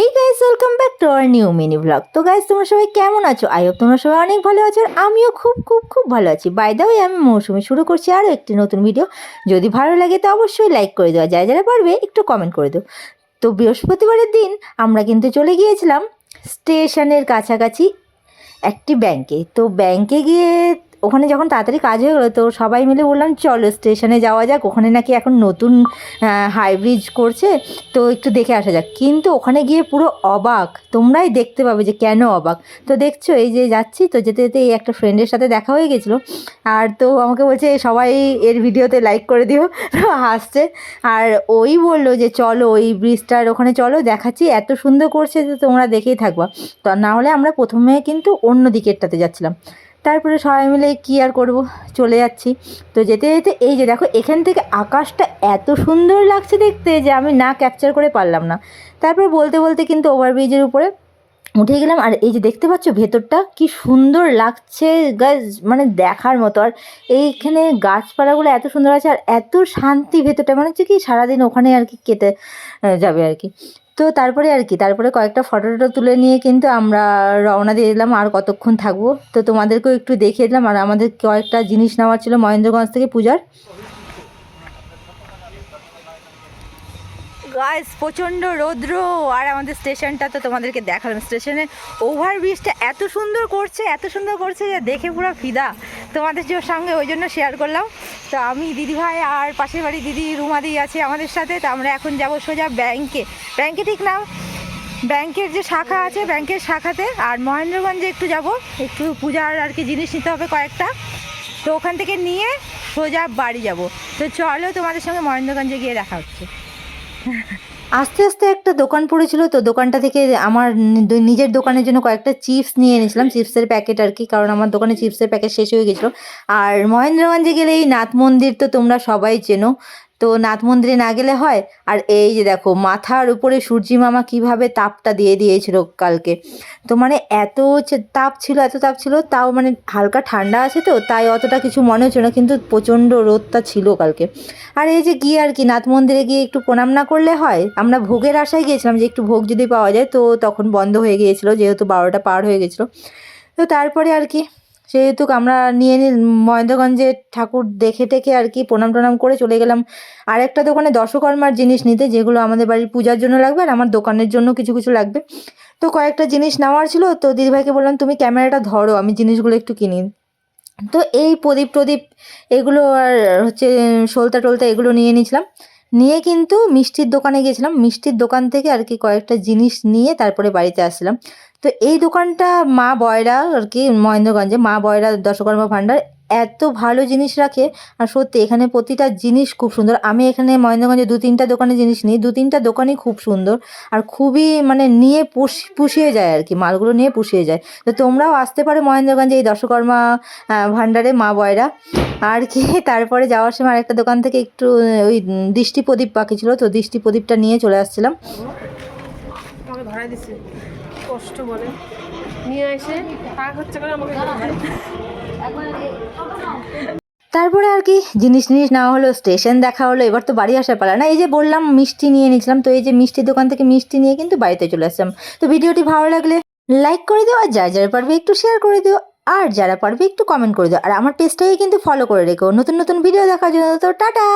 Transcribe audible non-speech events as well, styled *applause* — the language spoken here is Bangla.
এই guys welcome back to our new mini vlog তো গাইস তোমরা সবাই কেমন আছো? হোপ তোমরা সবাই অনেক ভালো আছো আর আমিও খুব খুব খুব ভালো আছি। বাই দা ওয়ে আমি মৌসুমি শুরু করছি আরও একটি নতুন ভিডিও যদি ভালো লাগে, তো অবশ্যই লাইক করে দেওয়া যায় যারা পারবে, একটু কমেন্ট করে দেও। তো বৃহস্পতিবারের দিন আমরা কিন্তু চলে গিয়েছিলাম স্টেশনের কাছাকাছি একটি ব্যাংকে তো ব্যাংকে গিয়ে ওখানে যখন তাড়াতাড়ি কাজ হয়ে গেলো, তো সবাই মিলে বললাম, চলো স্টেশনে যাওয়া যাক। ওখানে নাকি এখন নতুন হাই ব্রিজ করছে। তো একটু দেখে আসা যাক। কিন্তু ওখানে গিয়ে পুরো অবাক। তোমরাই দেখতে পাবে যে কেন অবাক। তো দেখছ, এই যে যাচ্ছি, তো যেতে যেতে এই একটা ফ্রেন্ডের সাথে দেখা হয়ে গেছিল। আর তো আমাকে বলছে, সবাই এর ভিডিওতে লাইক করে দিও। হাসছে। আর ওই বলল যে, চলো ওই ব্রিজটার ওখানে চলো, দেখাচ্ছি। এত সুন্দর করছে যে তোমরা দেখেই থাকবা। তো না হলে আমরা প্রথমে কিন্তু অন্য দিকেরটাতে যাচ্ছিলাম। তারপরে সবাই মিলে কী আর করব? চলে যাচ্ছি। তো যেতে যেতে এই যে দেখো, এখান থেকে আকাশটা এত সুন্দর লাগছে দেখতে যে আমি না ক্যাপচার করে পারলাম না। তারপরে বলতে বলতে কিন্তু ওভারব্রিজের উপরে উঠে গেলাম আর এই যে দেখতে পাচ্ছ ভেতরটা কি সুন্দর লাগছে গাছ মানে দেখার মতো। আর এইখানে গাছপালাগুলো এত সুন্দর আছে আর এত শান্তি ভেতরটা মানে হচ্ছে কি সারাদিন ওখানে আর কি কেটে যাবে আর কি। তো তারপরে আর কি, তারপরে কয়েকটা ফটো টটো তুলে নিয়ে কিন্তু আমরা রওনা দিয়ে দিলাম আর কতক্ষণ থাকব। তো তোমাদেরকেও একটু দেখিয়ে দিলাম আর আমাদের কয়েকটা জিনিস নেওয়ার ছিল মহেন্দ্রগঞ্জ থেকে পূজার। গাইস প্রচণ্ড রৌদ্র আর আমাদের স্টেশনটা তো তোমাদেরকে দেখালাম। স্টেশনে ওভারব্রিজটা এত সুন্দর করছে, এত সুন্দর করছে যে দেখে পুরো ফিদা। তোমাদের যে সঙ্গে ওই জন্য শেয়ার করলাম। তো আমি দিদিভাই আর পাশের বাড়ি দিদি রুমাদি আছে আমাদের সাথে, তো আমরা এখন যাব সোজা ব্যাংকে। ব্যাংকে ঠিক না ব্যাংকের যে শাখা আছে, ব্যাংকের শাখাতে, আর মহেন্দ্রগঞ্জে একটু যাব। একটু পূজার আর কি জিনিস নিতে হবে কয়েকটা। তো ওখান থেকে নিয়ে সোজা বাড়ি যাব। তো চলো তোমাদের সঙ্গে মহেন্দ্রগঞ্জে গিয়ে দেখা হচ্ছে। আস্তে আস্তে একটা দোকান পড়েছিল, তো দোকানটা থেকে আমার নিজের দোকানের জন্য কয়েকটা চিপস নিয়ে এনেছিলাম, চিপসের প্যাকেট আর কি, কারণ আমার দোকানে চিপসের প্যাকেট শেষ হয়ে গেছিল। আর মহেন্দ্রগঞ্জে গেলে এই নাথ মন্দির তো তোমরা সবাই চেনো তো নাথ মন্দিরে না গেলে হয়? আর এই যে দেখো, মাথার উপরে সূর্যি মামা কীভাবে তাপটা দিয়ে দিয়েছিল কালকে? তো মানে এত তাপ ছিল, এত তাপ ছিল, তাও মানে হালকা ঠান্ডা আছে তো, তাই অতটা কিছু মনে হচ্ছে না, কিন্তু প্রচণ্ড রোদটা ছিল কালকে। আর এই যে গিয়ে আর কি নাথ মন্দিরে গিয়ে একটু প্রণাম না করলে হয়? আমরা ভোগের আশায় গিয়েছিলাম যে একটু ভোগ যদি পাওয়া যায়, তো তখন বন্ধ হয়ে গিয়েছিল, যেহেতু বারোটা পার হয়ে গেছিল তো তারপরে আর কি সেহেতু আমরা নিয়ে নি মহেন্দ্রগঞ্জে ঠাকুর দেখে টেকে আর কি প্রণাম টনাম করে চলে গেলাম। আর একটা দোকানে দশকর্মার জিনিস নিতে, যেগুলো আমাদের বাড়ির পূজার জন্য লাগবে আর আমার দোকানের জন্য কিছু কিছু লাগবে। তো কয়েকটা জিনিস নেওয়ার ছিল, তো দিদিভাইকে বললাম, তুমি ক্যামেরাটা ধরো, আমি জিনিসগুলো একটু কিনি। তো এই প্রদীপ প্রদীপ এগুলো আর হচ্ছে সলতা টলতা এগুলো নিয়ে নিয়েছিলাম। নিয়ে কিন্তু মিষ্টির দোকানে গেছিলাম। মিষ্টির দোকান থেকে আর কি কয়েকটা জিনিস নিয়ে তারপরে বাড়িতে আসলাম। তো এই দোকানটা মা বয়রা আর কি মহেন্দ্রগঞ্জে, মা বয়রা দশকর্মা ভাণ্ডার এত ভালো জিনিস রাখে। আর সত্যি এখানে প্রতিটা জিনিস খুব সুন্দর। আমি এখানে মহেন্দ্রগঞ্জে দু তিনটা দোকানে জিনিস নিই। দু তিনটা দোকানই খুব সুন্দর। আর খুবই মানে নিয়ে পুষ, পুষিয়ে যায় আর কি, মালগুলো নিয়ে পুষিয়ে যায়। তো তোমরাও আসতে পারো মহেন্দ্রগঞ্জে এই দশকর্মা ভাণ্ডারে মা বয়রা। আর কি *laughs* তারপরে যাওয়ার সময় আরেকটা দোকান থেকে একটু ওই দৃষ্টি প্রদীপ বাকি ছিল। তো দৃষ্টি প্রদীপটা নিয়ে চলে আসছিলাম। দিছে কষ্ট বলে। নিয়ে এসে টাকা খরচা করে আমাকে তারপরে আর কি, জিনিস জিনিস নেওয়া হলো, স্টেশন দেখা হলো, এবার তো বাড়ি আসার পালা না। এই যে বললাম, মিষ্টি নিয়ে নিয়েছিলাম তো এই যে মিষ্টির দোকান থেকে মিষ্টি নিয়ে কিন্তু বাড়িতে চলে আসলাম। তো ভিডিওটি ভালো লাগলে লাইক করে দিও, আর যা যারা পারবে একটু শেয়ার করে দিও, আর যারা পারবে একটু কমেন্ট করে দিও। আর আমার পেজটাকে কিন্তু ফলো করে রেখো। নতুন নতুন ভিডিও দেখার জন্য তো টাটা!